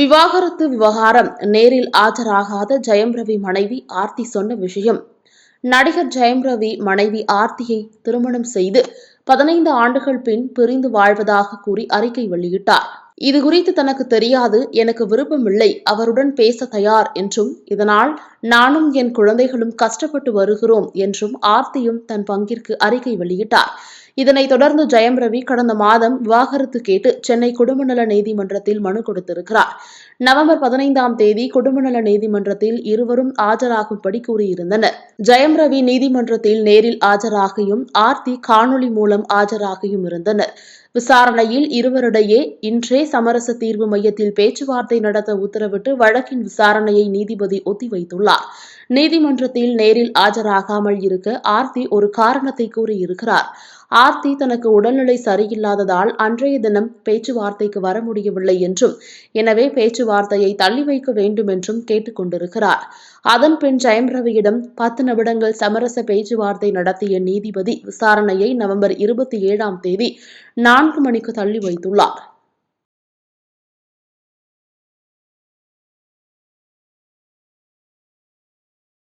விவாகரத்து விவகாரம். நேரில் ஆஜராகாத ஜெயம் ரவி மனைவி ஆர்த்தி சொன்ன விஷயம். நடிகர் ஜெயம் ரவி மனைவி ஆர்த்தியை திருமணம் செய்து பதினைந்து ஆண்டுகள் பின் பிரிந்து வாழ்வதாக கூறி அறிக்கை வெளியிட்டார். இது குறித்து தனக்கு தெரியாது எனக்கு விருப்பமில்லை அவருடன் பேச தயார் என்றும் இதனால் நானும் என் குழந்தைகளும் கஷ்டப்பட்டு வருகிறோம் என்றும் ஆர்த்தியும் தன் பங்கிற்கு அறிக்கை வெளியிட்டார். இதனைத் தொடர்ந்து ஜெயம் ரவி கடந்த மாதம் விவாகரத்து கேட்டு சென்னை குடும்பநல நீதிமன்றத்தில் மனு கொடுத்திருக்கிறார். நவம்பர் பதினைந்தாம் தேதி குடும்பநல நீதிமன்றத்தில் இருவரும் ஆஜராகும்படி கூறியிருந்தனர். ஜெயம் ரவி நீதிமன்றத்தில் நேரில் ஆஜராகியும் ஆர்த்தி காணொலி மூலம் ஆஜராகியும் இருந்தனர். விசாரணையில் இருவரிடையே இன்றே சமரச தீர்வு மையத்தில் பேச்சுவார்த்தை நடத்த உத்தரவிட்டு வழக்கின் விசாரணையை நீதிபதி ஒத்திவைத்துள்ளார். நீதிமன்றத்தில் நேரில் ஆஜராகாமல் இருக்க ஆர்த்தி ஒரு காரணத்தை கூறியிருக்கிறார். ஆர்த்தி தனக்கு உடல்நிலை சரியில்லாததால் அன்றைய தினம் பேச்சுவார்த்தைக்கு வர முடியவில்லை என்றும் எனவே பேச்சுவார்த்தையை தள்ளி வைக்க வேண்டும் என்றும் கேட்டுக்கொண்டிருக்கிறார். அதன் பின் ஜெயம் ரவியிடம் பத்து நிமிடங்கள் சமரச பேச்சுவார்த்தை நடத்திய நீதிபதி விசாரணையை நவம்பர் இருபத்தி ஏழாம் தேதி நான்கு மணிக்கு தள்ளி வைத்துள்ளார்.